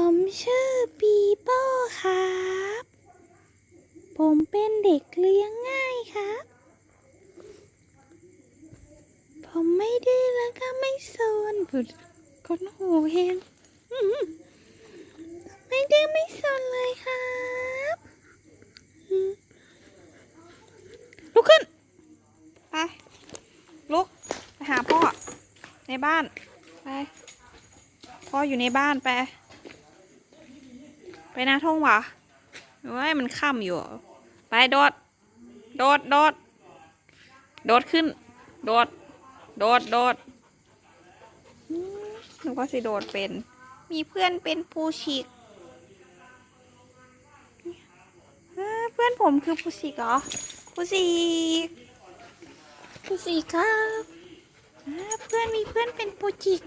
ผมชื่อปีโป้ครับ ผมเป็นเด็กเลี้ยงง่ายครับ ผมไม่ดื้อแล้วก็ไม่โซนบุดคนหูเฮงอื้อหือไม่ดื้อไม่โซนเลยครับลุกขึ้น ไป ลุก ไปหาพ่อ ในบ้าน ไป พ่ออยู่ในบ้านไป ไปนาท่งวะเว้ยมันค่ำอยู่ ไปโดด โดด โดด โดดขึ้น โดด โดด โดดอืมนึกว่าสิโดดเป็น มีเพื่อนเป็นปูชิกเอ้อเพื่อนผมคือปูชิกเหรอปูชิกปูชิกครับอ่าเพื่อนมีเพื่อนเป็นปูชิก